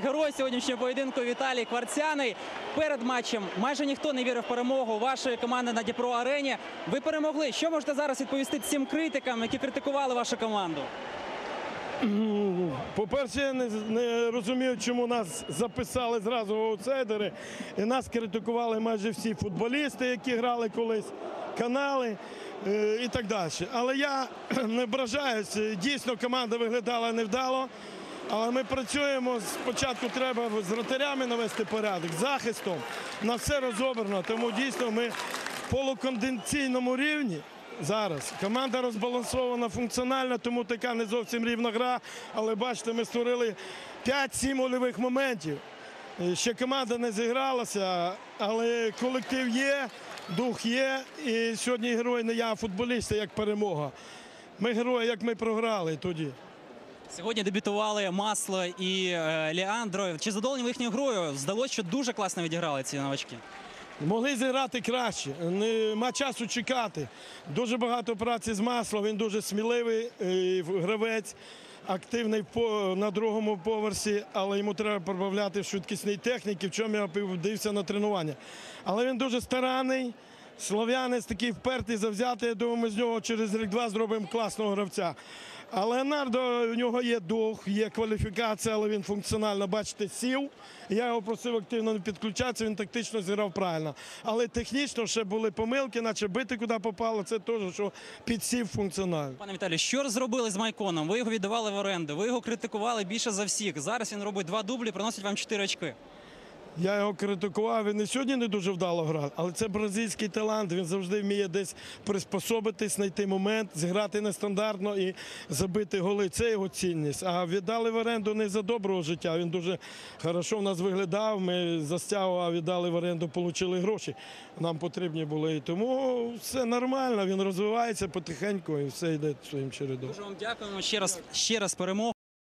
Герой сьогоднішнього поєдинку Віталій Кварцяний. Перед матчем майже ніхто не вірив в перемогу вашої команди на Дніпро Арені. Ви перемогли. Що можете зараз відповісти цим критикам, які критикували вашу команду? По-перше, я не, не розумію, чому нас записали зразу в аутсайдери. І нас критикували майже всі футболісти, які грали колись, канали е, і так далі. Але я не ображаюсь. Дійсно, команда виглядала невдало. Але ми працюємо. Спочатку треба з вратарями навести порядок, з захистом. На все розобрано. Тому дійсно ми в полуконденційному рівні. Зараз команда розбалансована функціональна, тому така не зовсім рівна гра. Але бачите, ми створили 5-7 гольових моментів. Е, Ще команда не зігралася, але колектив є, дух є. І сьогодні герой не я, а футболісти, як перемога. Ми герої, як ми програли тоді. Сьогодні дебютували Масло і е, Ліандро. Чи задоволені ви їхньою грою? Здалося, що дуже класно відіграли ці новачки. Могли зіграти краще, нема часу чекати. Дуже багато праці з маслом. Він дуже сміливий е, гравець, активний по- на другому поверсі, але йому треба пробавляти в швидкісній техніці, в чому я дивився на тренування. Але він дуже старанний. Слов'янець такий впертий, завзятий. Я думаю, ми з нього через рік-два зробимо класного гравця. А Леонардо, у нього є дух, є кваліфікація, але він функціонально, бачите, сів. Я його просив активно не підключатися, він тактично зіграв правильно. Але технічно ще були помилки, наче бити куди попало. Це теж, що підсів функціонально. Пане Віталію, що зробили з Майконом? Ви його віддавали в оренду, ви його критикували більше за всіх. Зараз він робить два дублі, приносить вам 4 очки. Я його критикував. Він і сьогодні не дуже вдало грав, але це бразильський талант. Він завжди вміє десь приспособитись, знайти момент, зіграти нестандартно і забити голи. Це його цінність. А віддали в оренду не за доброго життя. Він дуже хорошо в нас виглядав. Ми за стягу, а віддали в оренду, отримали гроші. Нам потрібні були. І Тому все нормально. Він розвивається потихеньку і все йде своїм чередом. Дуже вам дякуємо ще раз ще раз перемог.